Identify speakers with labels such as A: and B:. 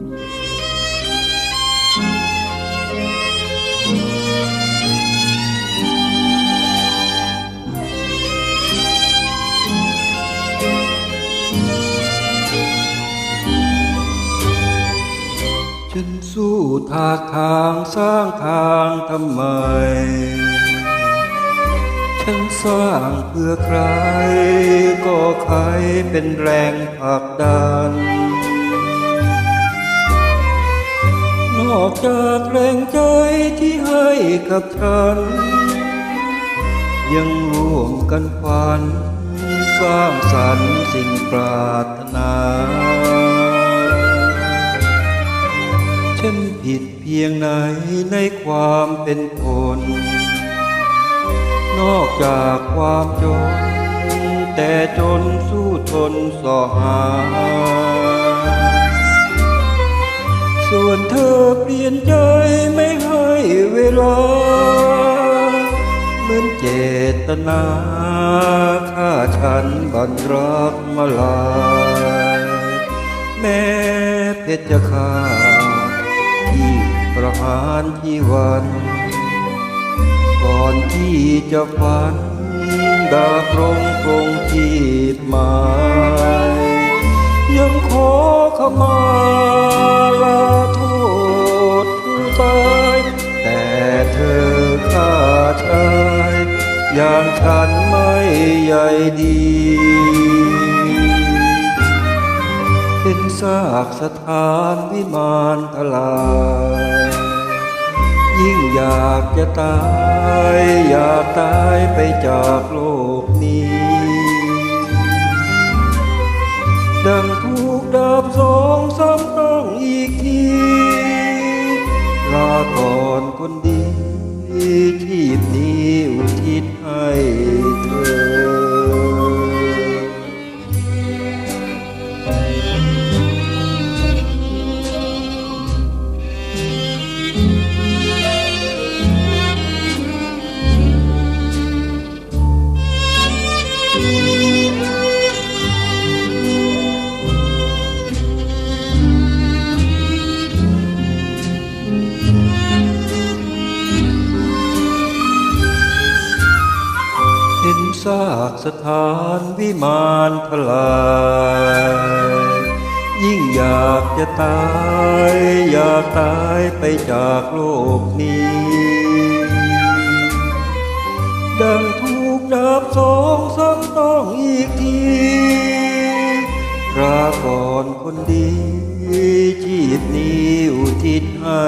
A: ฉันสู้ทากทางสร้างทางทำไม ฉันสร้างเพื่อใคร ก็ใครเป็นแรงผลักดัน อกจากแรงใจที่ให้กับฉัน ยังร่วมกันฝัน สร้างสรรค์สิ่งปรารถนาฉันผิดเพียงไหนในความเป็นคน นอกจากความจน แต่จนสู้ทนสอหา เธอเปลี่ยนใจไม่ให้เวลา เหมือนเจตนาฆ่าฉันบันรักมาลายแม้เพชรฆาตที่ประหารที่วัน ก่อนที่จะฝันดาบรงคงที่หมายยังขอขมา ชาย อย่างฉันไม่ใยดีเป็นซากสถานวิมานทลายยิ่งอยากจะตาย อยากตายไปจากโลกนี้ ดังถูกดาบสองซ้ำต้องอีกทีลาก่อนคนดี ซากสถานวิมานทลายยิ่งอยากจะตาย อยากตายไปจากโลกนี้ ดังถูกดาบสองซ้ำต้องอีกทีราก่อนคนดี ชีพนี้อุทิศให้